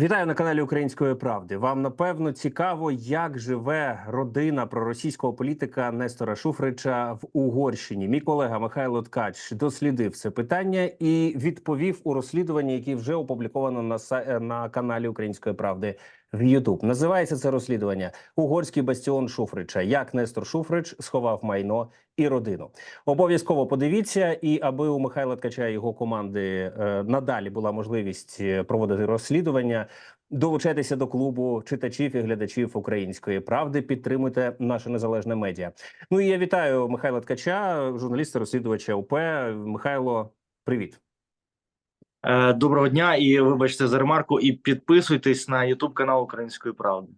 Вітаю на каналі Української правди. Вам напевно цікаво, як живе родина проросійського політика Нестора Шуфрича в Угорщині. Мій колега Михайло Ткач дослідив це питання і відповів у розслідуванні, яке вже опубліковано на на каналі Української правди в Ютуб. Називається це розслідування Угорський бастіон Шуфрича. Як Нестор Шуфрич сховав майно і родину. Обов'язково подивіться, і аби у Михайла Ткача і його команди е, надалі була можливість е, проводити розслідування. Долучайтеся до клубу читачів і глядачів української правди. Підтримуйте наше незалежне медіа. Ну і я вітаю Михайла Ткача, журналіста, розслідувача УП. Михайло, привіт. Е, Доброго дня і вибачте за ремарку, і підписуйтесь на YouTube канал Української правди.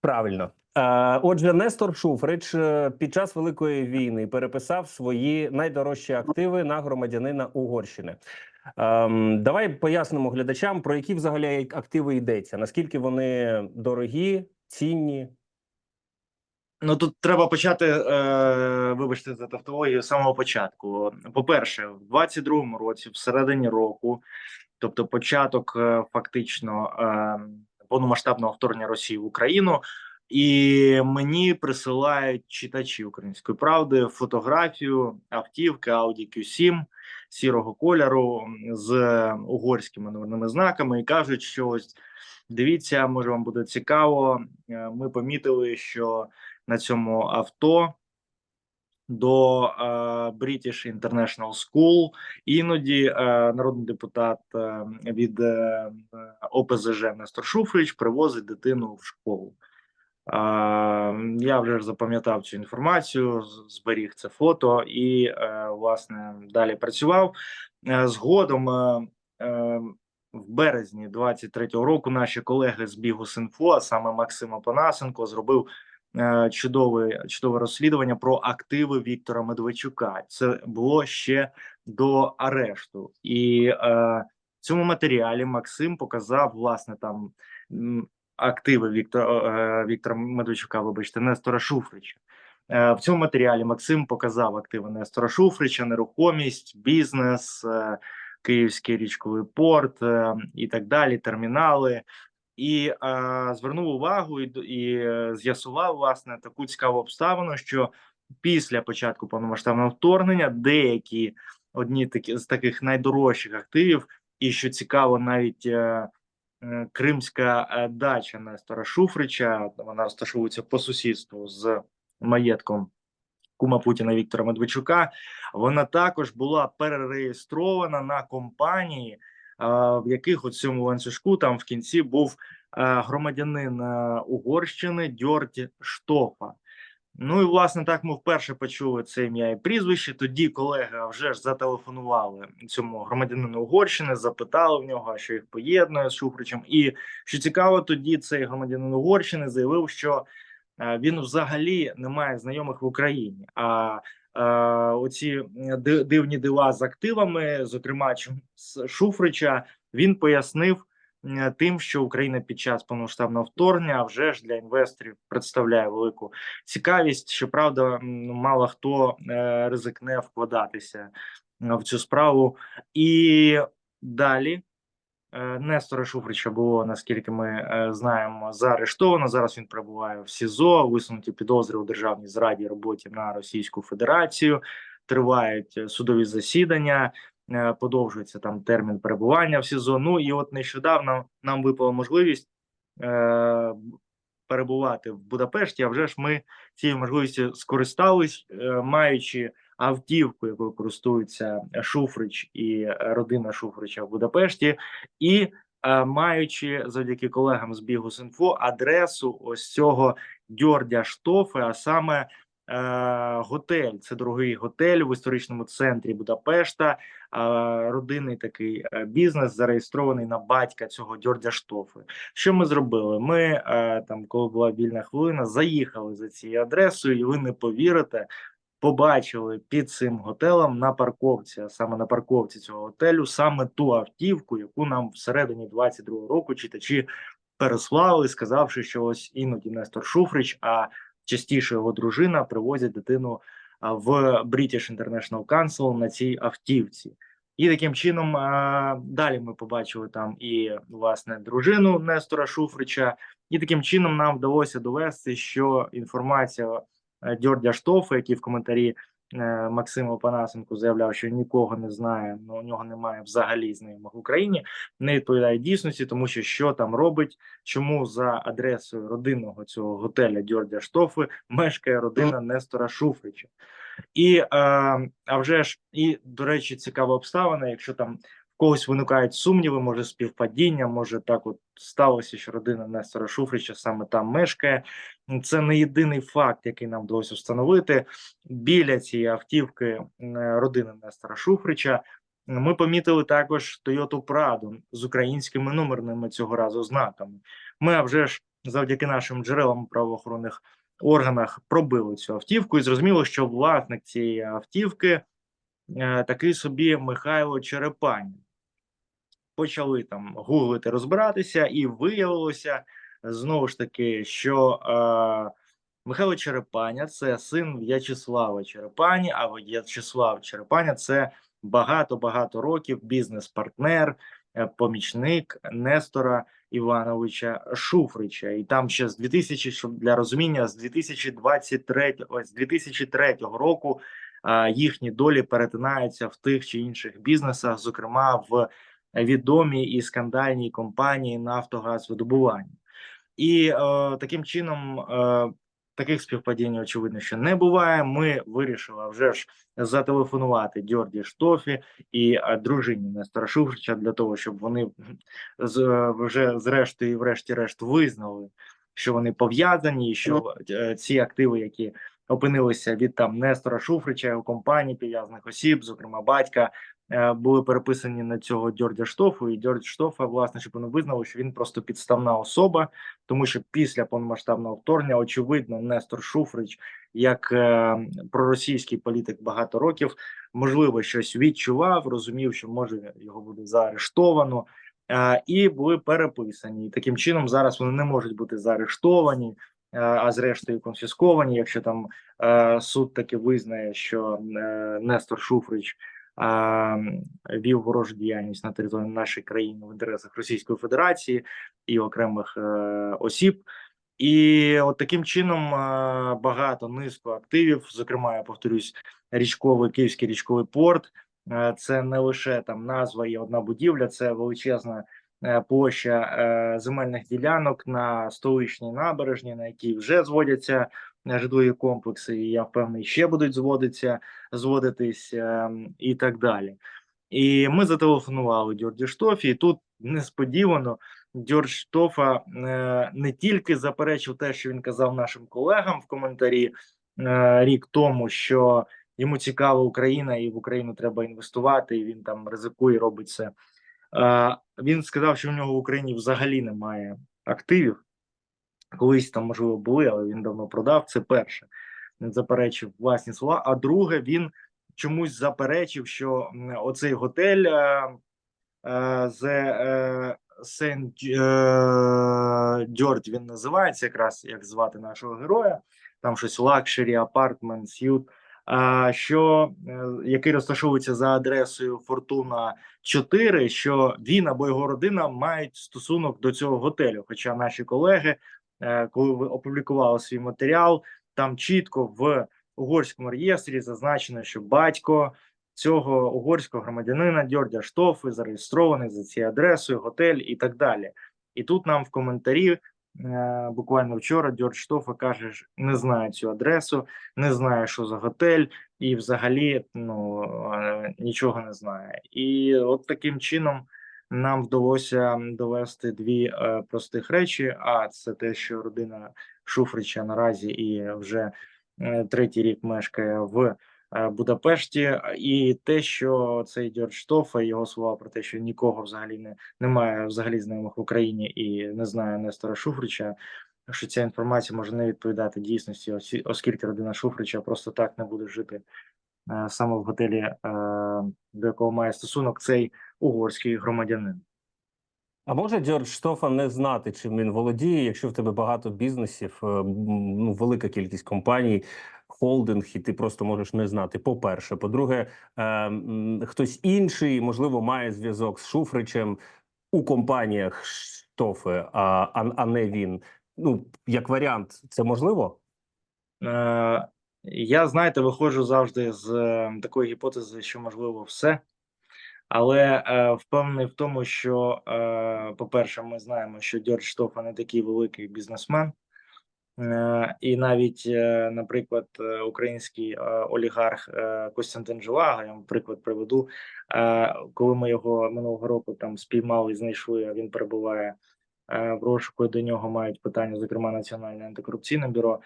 Правильно. Е, Отже, Нестор Шуфрич е, під час великої війни переписав свої найдорожчі активи на громадянина Угорщини. Ем, Давай пояснимо глядачам, про які взагалі активи йдеться. Наскільки вони дорогі, цінні. Ну тут треба почати, е, вибачте за тавтологію, з самого початку. По-перше, в 22-му році, всередині року, тобто початок е, фактично е, повномасштабного вторгнення Росії в Україну, і мені присилають читачі української правди фотографію автівки Audi Q7 сірого кольору з угорськими номерними знаками і кажуть, що ось дивіться, може вам буде цікаво. Е, Ми помітили, що на цьому авто до е, British International School. Іноді е, народний депутат е, від е, ОПЗЖ Нестор Шуфрич привозить дитину в школу. Е, я вже запам'ятав цю інформацію, зберіг це фото і е, власне далі працював. Е, згодом е, е, в березні 23-го року наші колеги з Бігус.Інфо, а саме Максим Опанасенко, зробив чудове, чудове розслідування про активи Віктора Медведчука. Це було ще до арешту, і е, в цьому матеріалі Максим показав власне там активи Віктора е, Віктора Медведчука, вибачте, Нестора Шуфрича. Е, В цьому матеріалі Максим показав активи Нестора Шуфрича, нерухомість, бізнес, е, Київський річковий порт е, і так далі, термінали і е, звернув увагу і, і е, з'ясував власне таку цікаву обставину, що після початку повномасштабного вторгнення деякі одні такі з таких найдорожчих активів, і що цікаво, навіть е, е, кримська е, дача Нестора Шуфрича, вона розташовується по сусідству з маєтком. Кума Путіна Віктора Медведчука, вона також була перереєстрована на компанії, в яких у цьому ланцюжку там в кінці був громадянин Угорщини Дьорті Штофа. Ну і власне так ми вперше почули це ім'я і прізвище. Тоді колеги вже ж зателефонували цьому громадянину Угорщини, запитали в нього, що їх поєднує з Шуфричем. І що цікаво, тоді цей громадянин Угорщини заявив, що е, він взагалі не має знайомих в Україні. А е, оці дивні дива з активами, зокрема з Шуфрича, він пояснив е, тим, що Україна під час повномасштабного вторгнення вже ж для інвесторів представляє велику цікавість. Щоправда, мало хто е, ризикне вкладатися е, в цю справу. І далі е, Нестора Шуфрича було, наскільки ми е, знаємо, заарештовано. Зараз він перебуває в СІЗО, висунуті підозри у державній зраді роботі на Російську Федерацію. Тривають е, судові засідання, е, подовжується там термін перебування в СІЗО. Ну і от нещодавно нам випала можливість е, перебувати в Будапешті. А вже ж ми цією можливістю скористались, е, маючи автівку, якою користується Шуфрич і е, родина Шуфрича в Будапешті, і е, маючи завдяки колегам з Бігус.Інфо адресу ось цього Дьордя Штофи, а саме е, готель. Це дорогий готель в історичному центрі Будапешта. Родинний такий бізнес зареєстрований на батька цього Дьордя Штофи. Що ми зробили? Ми там, коли була вільна хвилина, заїхали за цією адресою, і ви не повірите. Побачили під цим готелем на парковці, а саме на парковці цього готелю, саме ту автівку, яку нам всередині 22-го року читачі переслали, сказавши, що ось іноді Нестор Шуфрич, а частіше його дружина привозять дитину в British International Council на цій автівці. І таким чином далі ми побачили там і власне дружину Нестора Шуфрича, і таким чином нам вдалося довести, що інформація Дьордя Штофа, який в коментарі е, Максиму Панасенку заявляв, що нікого не знає, ну у нього немає взагалі знайомих в Україні, не відповідає дійсності, тому що що там робить, чому за адресою родинного цього готеля Дьордя Штофи мешкає родина Нестора Шуфрича. І е, а вже ж, і до речі, цікава обставина, якщо там когось виникають сумніви, може співпадіння, може так от сталося, що родина Нестора Шуфрича саме там мешкає. Це не єдиний факт, який нам вдалося встановити. Біля цієї автівки е, родини Нестора Шуфрича ми помітили також Toyota Prado з українськими номерними цього разу знаками. Ми а вже ж завдяки нашим джерелам правоохоронних органах пробили цю автівку, і зрозуміло, що власник цієї автівки е, такий собі Михайло Черепанін. Почали там гуглити, розбиратися, і виявилося знову ж таки, що е, Михайло Черепаня це син В'ячеслава Черепані, а В'ячеслав Черепаня це багато-багато років бізнес-партнер, е, помічник Нестора Івановича Шуфрича. І там ще з 2000, щоб для розуміння, з 2023, ось з 2003 року а, їхні долі перетинаються в тих чи інших бізнесах, зокрема в відомій і скандальній компанії Нафтогазвидобування. І е, таким чином е, таких співпадінь, очевидно, що не буває. Ми вирішили вже ж зателефонувати Дьорді Штофі і е, дружині Нестора Шуфрича для того, щоб вони з е, вже зрештою, врешті-решт, визнали, що вони пов'язані, і що е, ці активи, які опинилися від там Нестора Шуфрича, його компанії, пов'язаних осіб, зокрема батька, були переписані на цього Дьордя Штофу, і Дьордь Штофа, власне, щоб вони визнали, що він просто підставна особа, тому що після повномасштабного вторгнення, очевидно, Нестор Шуфрич, як е, проросійський політик багато років, можливо, щось відчував, розумів, що може його буде заарештовано, е, і були переписані. Таким чином зараз вони не можуть бути заарештовані. е, А зрештою конфісковані, якщо там е, суд таки визнає, що е, Нестор Шуфрич е, вів ворожу діяльність на території нашої країни в інтересах Російської Федерації і окремих е, осіб. І от таким чином е, багато низку активів, зокрема, я повторюсь, річковий київський річковий порт. е, Це не лише там назва і одна будівля, це величезна площа земельних ділянок на столичній набережні, на якій вже зводяться житлові комплекси. І я впевнений, ще будуть зводитися, зводитись е, і так далі. І ми зателефонували Дьорді Штофі, і тут несподівано Дьордж Штофа е, не тільки заперечив те, що він казав нашим колегам в коментарі е, рік тому, що йому цікава Україна, і в Україну треба інвестувати, і він там ризикує, робить це. Е, він сказав, що в нього в Україні взагалі немає активів. Колись там, можливо, були, але він давно продав. Це перше. Він заперечив власні слова. А друге, він чомусь заперечив, що оцей готель е, е, з е, Сен Дьорд він називається, якраз як звати нашого героя. Там щось Luxury Apartment Suite, а, що який розташовується за адресою Фортуна 4, що він або його родина мають стосунок до цього готелю. Хоча наші колеги, коли ви опублікували свій матеріал, там чітко в угорському реєстрі зазначено, що батько цього угорського громадянина Дьордя Штофи зареєстрований за цією адресою, готель і так далі. І тут нам в коментарі е, буквально вчора Дьордж Штофа каже, що не знає цю адресу, не знає, що за готель, і взагалі ну е, нічого не знає. І от таким чином нам вдалося довести дві е, простих речі: а це те, що родина Шуфрича наразі і вже е, третій рік мешкає в е, Будапешті, і те, що цей Дьордж Штофа, його слова про те, що нікого взагалі не немає взагалі знайомих в Україні і не знає Нестора Шуфрича. Що ця інформація може не відповідати дійсності, оскільки родина Шуфрича просто так не буде жити саме в готелі, е, до якого має стосунок цей угорський громадянин. А може Дьордж Штофа не знати, чим він володіє, якщо в тебе багато бізнесів, е, ну велика кількість компаній. холдинг, і ти просто можеш не знати. По-перше, по-друге, е, хтось інший, можливо, має зв'язок з Шуфричем у компаніях Штофи, а, а, а не він. Ну, як варіант, це можливо? Е, Я, знаєте, виходжу завжди з е, такої гіпотези, що можливо все. Але е, впевнений в тому, що, е, по-перше, ми знаємо, що Дьордж Штофа не такий великий бізнесмен. Е, І навіть, е, наприклад, е, український е, олігарх е, Костянтин Живаго, я вам приклад приведу. Е, Коли ми його минулого року там спіймали знайшли, а він перебуває е, в розшуку, до нього мають питання, зокрема Національне антикорупційне бюро,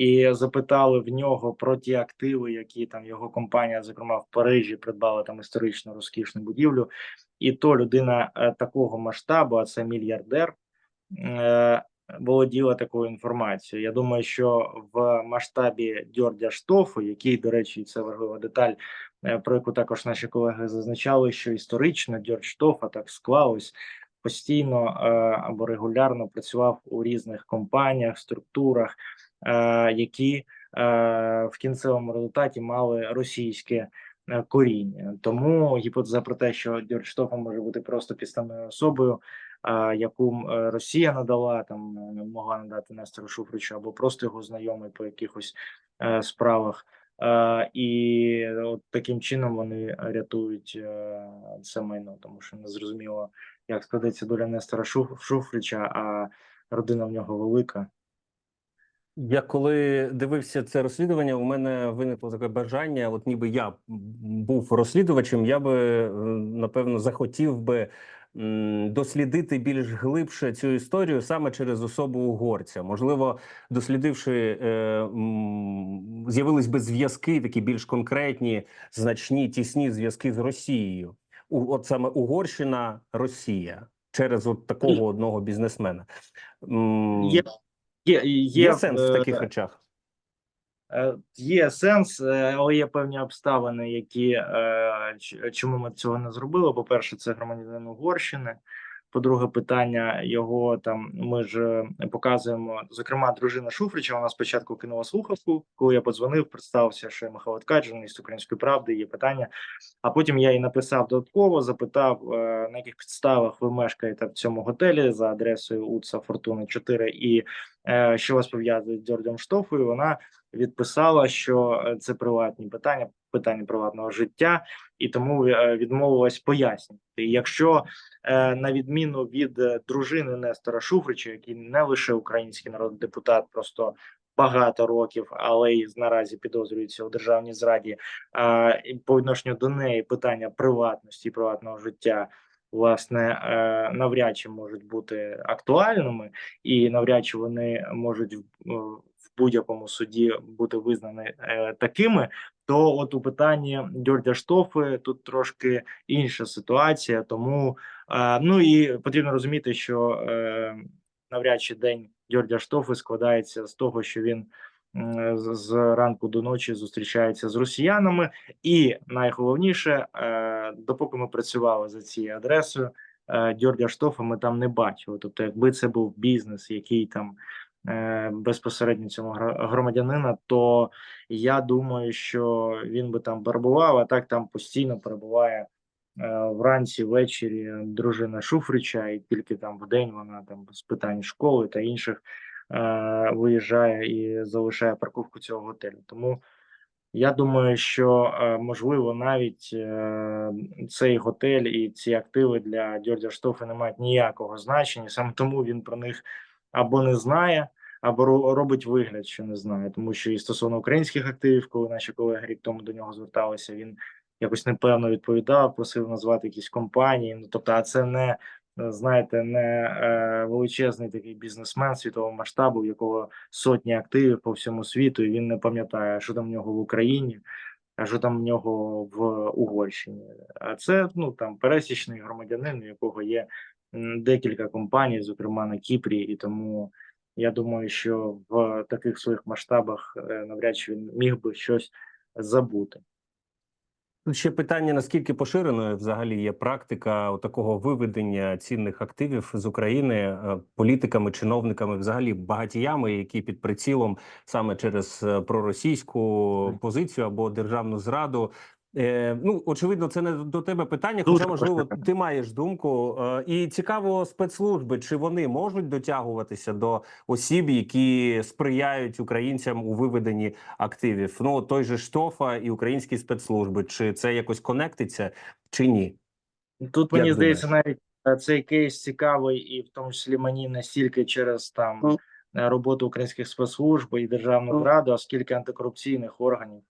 і запитали в нього про ті активи, які там його компанія, зокрема в Парижі, придбала там історичну розкішну будівлю. І то людина е, такого масштабу, а це мільярдер. е, володіла такою інформацією. Я думаю, що в масштабі Дьордя Штофу, який, до речі, це важлива деталь, е, про яку також наші колеги зазначали, що історично Дьордж Штофа так склалось. Постійно або регулярно працював у різних компаніях, структурах, які е, в кінцевому результаті мали російське е, коріння. Тому гіпотеза про те, що Дьордж може бути просто підставною особою, яку е, Росія надала, там е, могла надати Нестору Шуфричу, або просто його знайомий по якихось е, справах. Е, і от таким чином вони рятують е, це майно, тому що не зрозуміло, як складеться доля Нестора Шуф- Шуфрича, а родина в нього велика. Я коли дивився це розслідування, у мене виникло таке бажання. От ніби я був розслідувачем, я би е, напевно захотів би дослідити більш глибше цю історію саме через особу угорця. Можливо, дослідивши, е, з'явились би зв'язки, такі більш конкретні, значні, тісні зв'язки з Росією. От саме Угорщина, Росія через от такого одного бізнесмена. М, Є, є, є, Є сенс в е, таких речах. Е, Є сенс, е, але є певні обставини, які е, чому ми цього не зробили. По-перше, це громадянин Угорщини. По-друге, питання його там ми ж е, показуємо. Зокрема, дружина Шуфрича. Вона спочатку кинула слухавку, коли я подзвонив, представився, що я Михайло Ткач, журналіст української правди. Є питання. А потім я їй написав додатково, запитав, е, на яких підставах ви мешкаєте в цьому готелі за адресою УЦА Фортуни 4 і е, що вас пов'язує з Дьордом Штофою. Вона відписала, що е, це приватні питання, питання приватного життя, і тому е, відмовилась пояснювати. Якщо е, на відміну від дружини Нестора Шуфрича, який не лише український народний депутат, просто багато років, але й наразі підозрюється у державній зраді. А по відношенню до неї питання приватності приватного життя. Власне, е, навряд чи можуть бути актуальними, і навряд чи вони можуть будь-якому суді бути визнані е, такими. То, от у питанні Дьордя Штофи тут трошки інша ситуація. Тому е, ну і потрібно розуміти, що е, навряд чи день Дьордя Штофи складається з того, що він з, ранку до ночі зустрічається з росіянами, і найголовніше, допоки ми працювали за цією адресою. Дьордя Штофа ми там не бачили. Тобто, якби це був бізнес, який там безпосередньо цьому громадянина, то я думаю, що він би там перебував, а так там постійно перебуває е, вранці, ввечері дружина Шуфрича, і тільки там в день вона там з питань школи та інших е, виїжджає і залишає парковку цього готелю. Тому я думаю, що е, можливо навіть е, цей готель і ці активи для Дьордя Штофи не мають ніякого значення. Саме тому він про них або не знає, або ро- робить вигляд, що не знає. Тому що і стосовно українських активів, коли наші колеги рік тому до нього зверталися, він якось непевно відповідав, просив назвати якісь компанії. Ну тобто, а це не знаєте, не е, величезний такий бізнесмен світового масштабу, в якого сотні активів по всьому світу, і він не пам'ятає, що там в нього в Україні, а що там в нього в Угорщині. А це ну там пересічний громадянин, у якого є декілька компаній, зокрема на Кіпрі, і тому я думаю, що в таких своїх масштабах е, навряд чи він міг би щось забути. Тут ще питання: наскільки поширеною взагалі є практика такого виведення цінних активів з України е, політиками, чиновниками, взагалі багатіями, які під прицілом саме через е, проросійську позицію або державну зраду. Е, ну очевидно, це не до тебе питання. Хоча можливо ти маєш думку. Е, і цікаво, спецслужби чи вони можуть дотягуватися до осіб, які сприяють українцям у виведенні активів. Ну той же Штофа і українські спецслужби. Чи це якось конектиться, чи ні? Тут Як мені здається, навіть е, цей кейс цікавий, і в тому числі мені не стільки через там Ну. роботу українських спецслужб і державну Ну. раду, а скільки антикорупційних органів.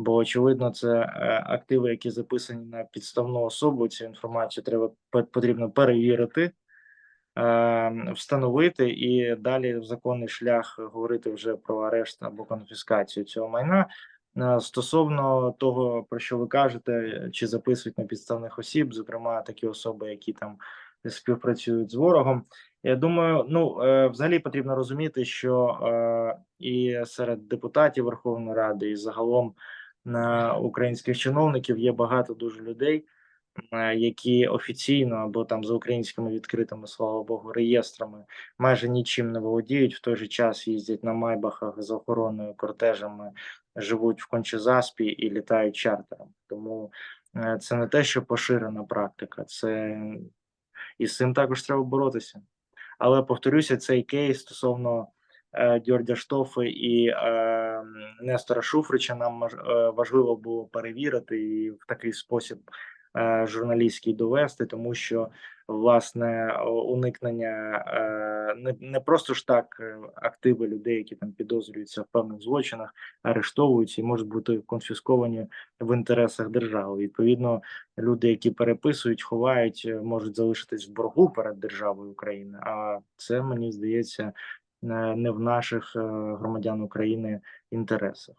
Бо очевидно, це е, активи, які записані на підставну особу. Цю інформацію треба потрібно перевірити, е, встановити і далі в законний шлях говорити вже про арешт або конфіскацію цього майна. Е, Стосовно того, про що ви кажете, чи записують на підставних осіб, зокрема такі особи, які там співпрацюють з ворогом. Я думаю, ну взагалі потрібно розуміти, що і серед депутатів Верховної Ради, і загалом на українських чиновників є багато дуже людей, е, які офіційно або там за українськими відкритими, слава Богу, реєстрами майже нічим не володіють. В той же час їздять на майбахах з охороною кортежами, живуть в Кончезаспі і літають чартером. Тому е, це не те, що поширена практика, це і з цим також треба боротися. Але повторюся, цей кейс стосовно Дьордя Штофи і е, Нестора Шуфрича нам е, важливо було перевірити і в такий спосіб е, журналістський довести, тому що власне уникнення е, не, не просто ж так е, активи людей, які там підозрюються в певних злочинах, арештовуються і можуть бути конфісковані в інтересах держави. Відповідно, люди, які переписують, ховають, можуть залишитись в боргу перед державою України. А це мені здається не в наших е, громадян України інтересах.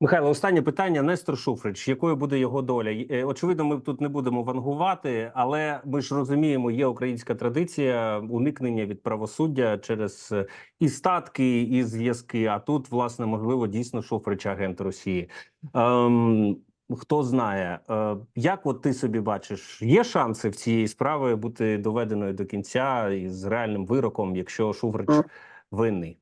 Михайло, останнє питання. Нестор Шуфрич, якою буде його доля? Е, Очевидно, ми тут не будемо вангувати, але ми ж розуміємо, є українська традиція уникнення від правосуддя через е, і статки, і зв'язки. А тут, власне, можливо, дійсно Шуфрич агент Росії. Ем, хто знає, е, як от ти собі бачиш, є шанси в цієї справи бути доведеною до кінця із реальним вироком, якщо Шуфрич винний?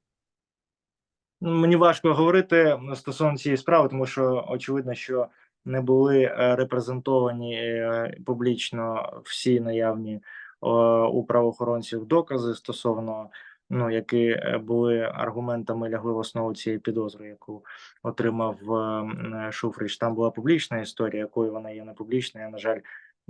Ну, Мені важко говорити стосовно цієї справи, тому що очевидно, що не були е, репрезентовані е, публічно всі наявні у правоохоронців докази стосовно ну які е, були аргументами лягли в основу цієї підозри, яку отримав е, Шуфрич. Там була публічна історія, якою вона є не публічна. Я на жаль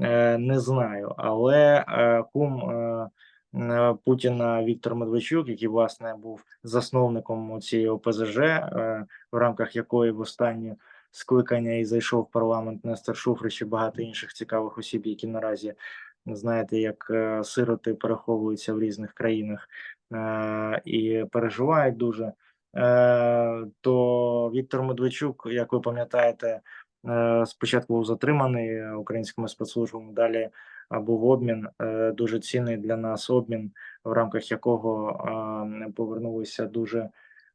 е, не знаю, але е, кум. е, е, Путіна Віктор Медведчук, який власне був засновником цієї ОПЗЖ, е, в рамках якої в останнє скликання і зайшов в парламент Нестор Шуфрич і багато інших цікавих осіб, які наразі знаєте, як е, сироти переховуються в різних країнах е, і переживають дуже. Е, то Віктор Медведчук, як ви пам'ятаєте, е, спочатку був затриманий українськими спецслужбами, далі був обмін е, дуже цінний для нас обмін, в рамках якого е, повернулися дуже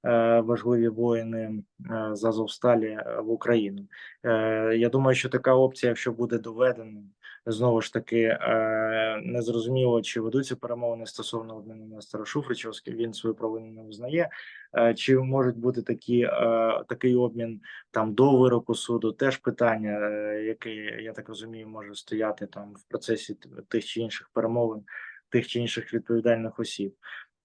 е, важливі воїни е, з Азовсталі е, в Україну. Е, Я думаю, що така опція, якщо буде доведена, знову ж таки е, незрозуміло, чи ведуться перемовини стосовно обміну Нестора Шуфрича, оскільки він свою провину не визнає. Е, Чи можуть бути такі е, такий обмін там до вироку суду? Теж питання, яке я так розумію, може стояти там в процесі тих чи інших перемовин, тих чи інших відповідальних осіб.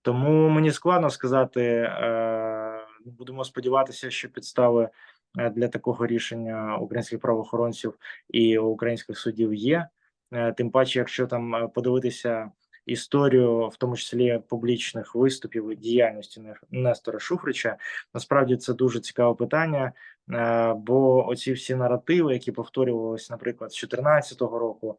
Тому мені складно сказати. Е, будемо сподіватися, що підстави для такого рішення українських правоохоронців і українських судів є. Е, Тим паче, якщо там е, подивитися історію, в тому числі публічних виступів і діяльності Не- Нестора Шуфрича, насправді це дуже цікаве питання. е, Бо оці всі наративи, які повторювалися, наприклад, з 2014 року,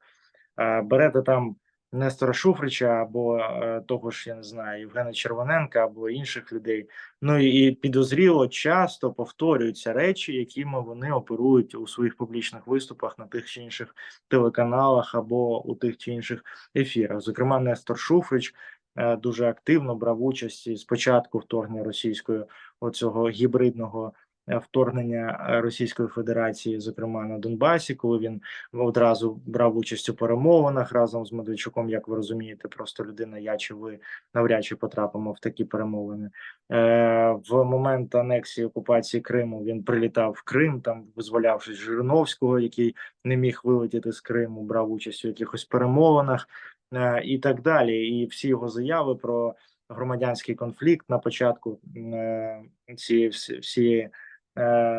е, берете там Нестора Шуфрича або е, того ж, я не знаю, Євгена Червоненка або інших людей. Ну і підозріло часто повторюються речі, якими вони оперують у своїх публічних виступах на тих чи інших телеканалах або у тих чи інших ефірах. Зокрема, Нестор Шуфрич е, дуже активно брав участь і з початку вторгнення російської оцього гібридного вторгнення е, Російської Федерації, зокрема на Донбасі, коли він одразу брав участь у перемовинах разом з Медведчуком. Як ви розумієте, просто людина, я чи ви навряд чи потрапимо в такі перемовини. Е, в момент анексії окупації Криму він прилітав в Крим, там визволявшись Жириновського, який не міг вилетіти з Криму, брав участь у якихось перемовинах е, і так далі. І всі його заяви про громадянський конфлікт на початку е, цієї всієї е,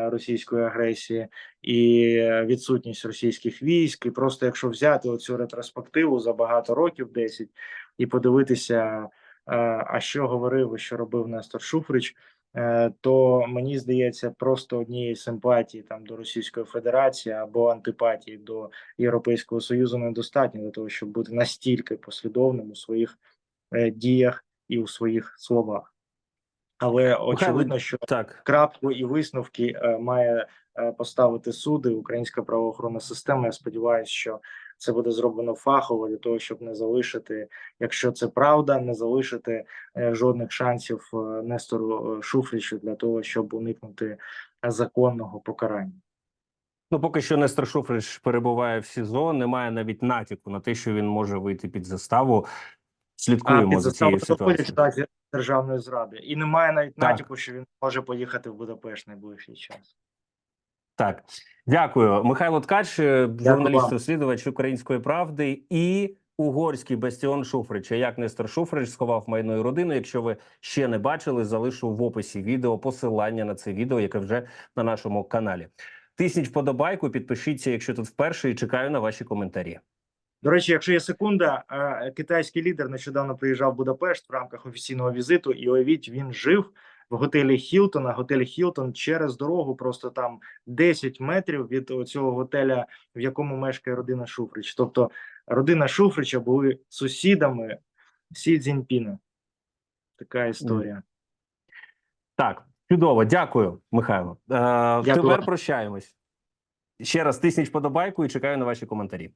російської агресії і е, відсутність російських військ. І просто якщо взяти оцю ретроспективу за багато років, 10, і подивитися, е, а що говорив і що робив Нестор Шуфрич. е, То мені здається, просто однієї симпатії там до Російської Федерації або антипатії до Європейського Союзу недостатньо для того, щоб бути настільки послідовним у своїх е, діях і у своїх словах. Але очевидно, що Так, крапку і висновки е, має е, поставити суди, українська правоохоронна система. Я сподіваюся, що це буде зроблено фахово для того, щоб не залишити, якщо це правда, не залишити е, жодних шансів Нестору Шуфричу для того, щоб уникнути законного покарання. ну поки що Нестор Шуфрич перебуває в СІЗО. Немає навіть натяку на те, що він може вийти під заставу. Слідкуємо під за цією ситуацією. Державної зради, і немає навіть Так. натяку, що він може поїхати в Будапешт найближчий час. Так, дякую, Михайло Ткач, е, журналіст-розслідувач української правди і угорський бастіон Шуфрича. Як Нестор Шуфрич сховав майно і родину. Якщо ви ще не бачили, залишу в описі відео посилання на це відео, яке вже на нашому каналі. Тисніть вподобайку, підпишіться, якщо тут вперше, і чекаю на ваші коментарі. До речі, якщо є секунда, е, китайський лідер нещодавно приїжджав в Будапешт в рамках офіційного візиту, і уявіть, він жив в готелі Хілтона. Готель Хілтон через дорогу, просто там 10 метрів від цього готеля, в якому мешкає родина Шуфрич. Тобто родина Шуфрича були сусідами Сі Цзіньпіна. Така історія. Так, чудово, дякую, Михайло. Е, Дякую тепер прощаємось. Ще раз тисніть вподобайку і чекаю на ваші коментарі.